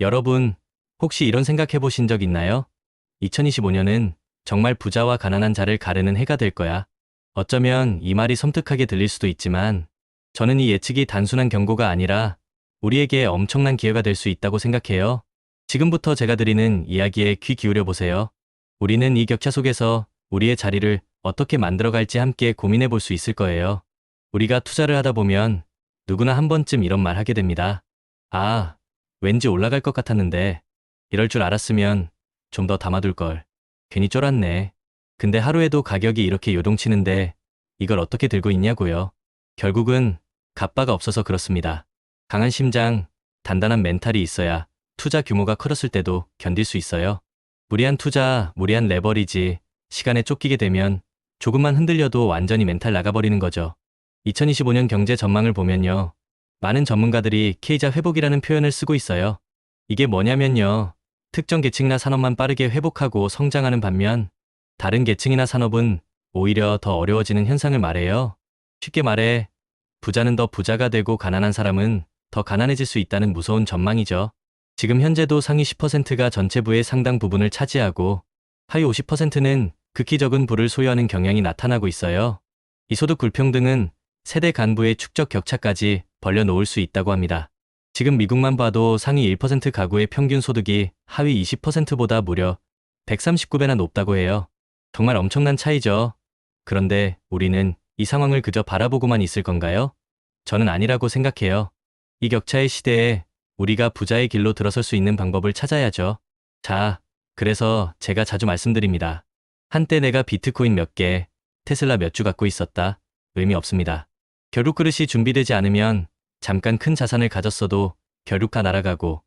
여러분, 혹시 이런 생각해 보신 적 있나요? 2025년은 정말 부자와 가난한 자를 가르는 해가 될 거야. 어쩌면 이 말이 섬뜩하게 들릴 수도 있지만 저는 이 예측이 단순한 경고가 아니라 우리에게 엄청난 기회가 될 수 있다고 생각해요. 지금부터 제가 드리는 이야기에 귀 기울여 보세요. 우리는 이 격차 속에서 우리의 자리를 어떻게 만들어갈지 함께 고민해 볼 수 있을 거예요. 우리가 투자를 하다 보면 누구나 한 번쯤 이런 말 하게 됩니다. 아, 왠지 올라갈 것 같았는데 이럴 줄 알았으면 좀 더 담아둘 걸. 괜히 쫄았네. 근데 하루에도 가격이 이렇게 요동치는데 이걸 어떻게 들고 있냐고요. 결국은 갑바가 없어서 그렇습니다. 강한 심장, 단단한 멘탈이 있어야 투자 규모가 커졌을 때도 견딜 수 있어요. 무리한 투자, 무리한 레버리지, 시간에 쫓기게 되면 조금만 흔들려도 완전히 멘탈 나가버리는 거죠. 2025년 경제 전망을 보면요. 많은 전문가들이 K자 회복이라는 표현을 쓰고 있어요. 이게 뭐냐면요. 특정 계층이나 산업만 빠르게 회복하고 성장하는 반면 다른 계층이나 산업은 오히려 더 어려워지는 현상을 말해요. 쉽게 말해 부자는 더 부자가 되고 가난한 사람은 더 가난해질 수 있다는 무서운 전망이죠. 지금 현재도 상위 10%가 전체 부의 상당 부분을 차지하고 하위 50%는 극히 적은 부를 소유하는 경향이 나타나고 있어요. 이 소득 불평등은 세대 간부의 축적 격차까지 벌려놓을 수 있다고 합니다. 지금 미국만 봐도 상위 1% 가구의 평균 소득이 하위 20%보다 무려 139배나 높다고 해요. 정말 엄청난 차이죠. 그런데 우리는 이 상황을 그저 바라보고만 있을 건가요? 저는 아니라고 생각해요. 이 격차의 시대에 우리가 부자의 길로 들어설 수 있는 방법을 찾아야죠. 자, 그래서 제가 자주 말씀드립니다. 한때 내가 비트코인 몇 개, 테슬라 몇 주 갖고 있었다. 의미 없습니다. 결국 그릇이 준비되지 않으면 잠깐 큰 자산을 가졌어도 다 날아가고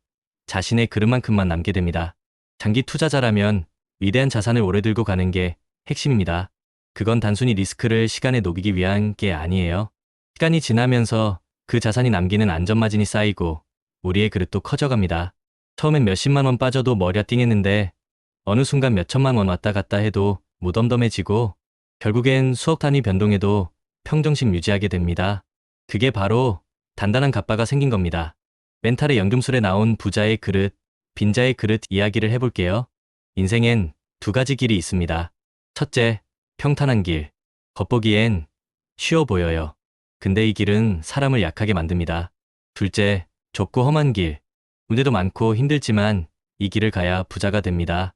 자신의 그릇만큼만 남게 됩니다. 장기 투자자라면 위대한 자산을 오래 들고 가는 게 핵심입니다. 그건 단순히 리스크를 시간에 녹이기 위한 게 아니에요. 시간이 지나면서 그 자산이 남기는 안전마진이 쌓이고 우리의 그릇도 커져갑니다. 처음엔 몇십만 원 빠져도 머리가 띵했는데 어느 순간 몇천만 원 왔다 갔다 해도 무덤덤해지고 결국엔 수억 단위 변동해도 평정심 유지하게 됩니다. 그게 바로 단단한 갑바가 생긴 겁니다. 멘탈의 연금술에 나온 부자의 그릇, 빈자의 그릇 이야기를 해볼게요. 인생엔 두 가지 길이 있습니다. 첫째, 평탄한 길. 겉보기엔 쉬워 보여요. 근데 이 길은 사람을 약하게 만듭니다. 둘째, 좁고 험한 길. 문제도 많고 힘들지만 이 길을 가야 부자가 됩니다.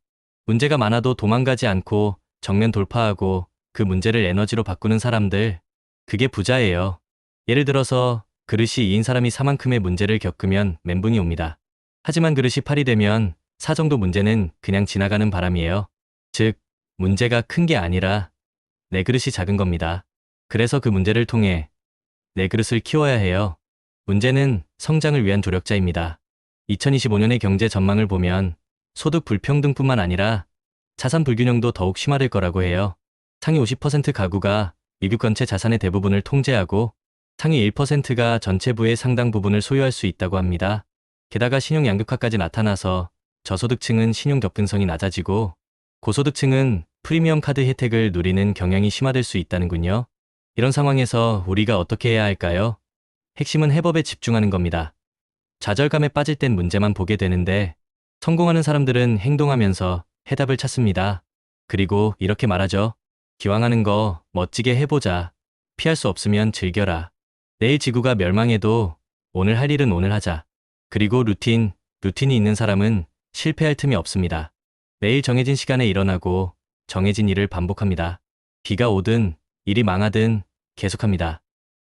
문제가 많아도 도망가지 않고 정면 돌파하고 그 문제를 에너지로 바꾸는 사람들, 그게 부자예요. 예를 들어서 그릇이 2인 사람이 사만큼의 문제를 겪으면 멘붕이 옵니다. 하지만 그릇이 8이 되면 사 정도 문제는 그냥 지나가는 바람이에요. 즉, 문제가 큰 게 아니라 내 그릇이 작은 겁니다. 그래서 그 문제를 통해 내 그릇을 키워야 해요. 문제는 성장을 위한 조력자입니다. 2025년의 경제 전망을 보면 소득 불평등뿐만 아니라 자산 불균형도 더욱 심화될 거라고 해요. 상위 50% 가구가 미국 전체 자산의 대부분을 통제하고 상위 1%가 전체 부의 상당 부분을 소유할 수 있다고 합니다. 게다가 신용 양극화까지 나타나서 저소득층은 신용 접근성이 낮아지고 고소득층은 프리미엄 카드 혜택을 누리는 경향이 심화될 수 있다는군요. 이런 상황에서 우리가 어떻게 해야 할까요? 핵심은 해법에 집중하는 겁니다. 좌절감에 빠질 땐 문제만 보게 되는데 성공하는 사람들은 행동하면서 해답을 찾습니다. 그리고 이렇게 말하죠. 기왕 하는 거 멋지게 해보자. 피할 수 없으면 즐겨라. 내일 지구가 멸망해도 오늘 할 일은 오늘 하자. 그리고 루틴, 루틴이 있는 사람은 실패할 틈이 없습니다. 매일 정해진 시간에 일어나고 정해진 일을 반복합니다. 비가 오든 일이 망하든 계속합니다.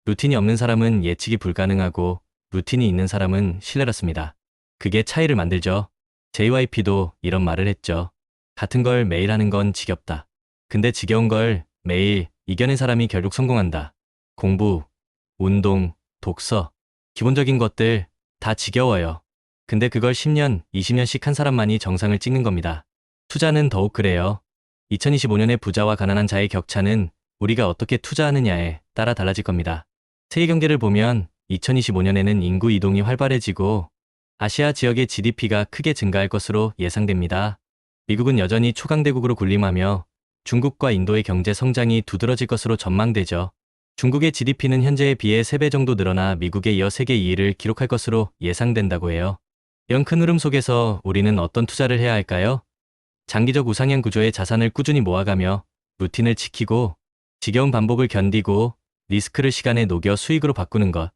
루틴이 없는 사람은 예측이 불가능하고 루틴이 있는 사람은 신뢰받습니다. 그게 차이를 만들죠. JYP도 이런 말을 했죠. 같은 걸 매일 하는 건 지겹다. 근데 지겨운 걸 매일 이겨낸 사람이 결국 성공한다. 공부, 운동, 독서, 기본적인 것들 다 지겨워요. 근데 그걸 10년, 20년씩 한 사람만이 정상을 찍는 겁니다. 투자는 더욱 그래요. 2025년의 부자와 가난한 자의 격차는 우리가 어떻게 투자하느냐에 따라 달라질 겁니다. 세계 경제를 보면 2025년에는 인구 이동이 활발해지고 아시아 지역의 GDP가 크게 증가할 것으로 예상됩니다. 미국은 여전히 초강대국으로 군림하며 중국과 인도의 경제 성장이 두드러질 것으로 전망되죠. 중국의 GDP는 현재에 비해 3배 정도 늘어나 미국에 이어 세계 2위를 기록할 것으로 예상된다고 해요. 이런 큰 흐름 속에서 우리는 어떤 투자를 해야 할까요? 장기적 우상향 구조의 자산을 꾸준히 모아가며 루틴을 지키고 지겨운 반복을 견디고 리스크를 시간에 녹여 수익으로 바꾸는 것.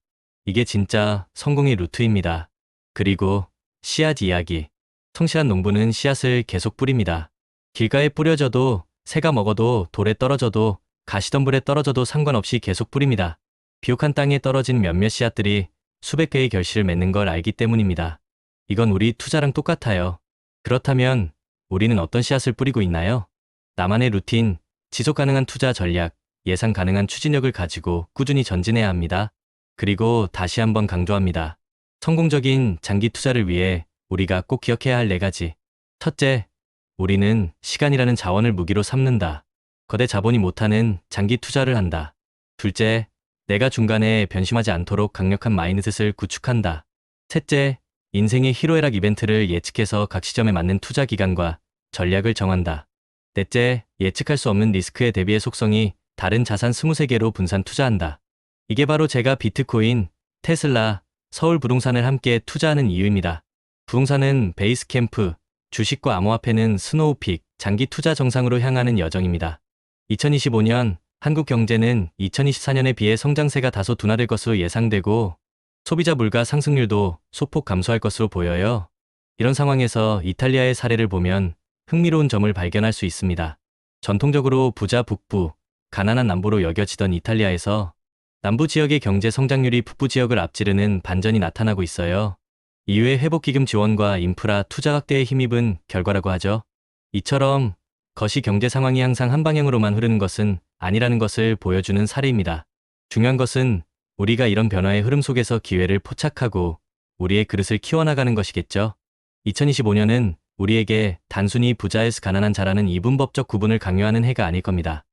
이게 진짜 성공의 루트입니다. 그리고 씨앗 이야기. 성실한 농부는 씨앗을 계속 뿌립니다. 길가에 뿌려져도 새가 먹어도 돌에 떨어져도 가시덤불에 떨어져도 상관없이 계속 뿌립니다. 비옥한 땅에 떨어진 몇몇 씨앗들이 수백 개의 결실을 맺는 걸 알기 때문입니다. 이건 우리 투자랑 똑같아요. 그렇다면 우리는 어떤 씨앗을 뿌리고 있나요? 나만의 루틴, 지속 가능한 투자 전략, 예상 가능한 추진력을 가지고 꾸준히 전진해야 합니다. 그리고 다시 한번 강조합니다. 성공적인 장기 투자를 위해 우리가 꼭 기억해야 할 네 가지. 첫째, 우리는 시간이라는 자원을 무기로 삼는다. 거대 자본이 못하는 장기 투자를 한다. 둘째, 내가 중간에 변심하지 않도록 강력한 마인드셋을 구축한다. 셋째, 인생의 희로애락 이벤트를 예측해서 각 시점에 맞는 투자 기간과 전략을 정한다. 넷째, 예측할 수 없는 리스크에 대비해 속성이 다른 자산 23개로 분산 투자한다. 이게 바로 제가 비트코인, 테슬라, 서울 부동산을 함께 투자하는 이유입니다. 부동산은 베이스 캠프, 주식과 암호화폐는 스노우픽, 장기 투자 정상으로 향하는 여정입니다. 2025년 한국 경제는 2024년에 비해 성장세가 다소 둔화될 것으로 예상되고 소비자 물가 상승률도 소폭 감소할 것으로 보여요. 이런 상황에서 이탈리아의 사례를 보면 흥미로운 점을 발견할 수 있습니다. 전통적으로 부자 북부, 가난한 남부로 여겨지던 이탈리아에서 남부 지역의 경제 성장률이 북부 지역을 앞지르는 반전이 나타나고 있어요. 이후에 회복기금 지원과 인프라 투자 확대에 힘입은 결과라고 하죠. 이처럼 거시 경제 상황이 항상 한 방향으로만 흐르는 것은 아니라는 것을 보여주는 사례입니다. 중요한 것은 우리가 이런 변화의 흐름 속에서 기회를 포착하고 우리의 그릇을 키워나가는 것이겠죠. 2025년은 우리에게 단순히 부자에서 가난한 자라는 이분법적 구분을 강요하는 해가 아닐 겁니다.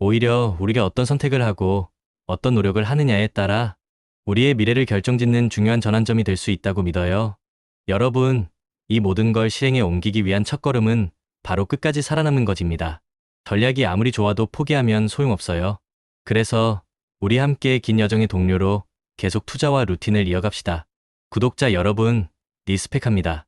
오히려 우리가 어떤 선택을 하고 어떤 노력을 하느냐에 따라 우리의 미래를 결정짓는 중요한 전환점이 될 수 있다고 믿어요. 여러분, 이 모든 걸 실행에 옮기기 위한 첫걸음은 바로 끝까지 살아남는 것입니다. 전략이 아무리 좋아도 포기하면 소용없어요. 그래서 우리 함께 긴 여정의 동료로 계속 투자와 루틴을 이어갑시다. 구독자 여러분, 리스펙합니다.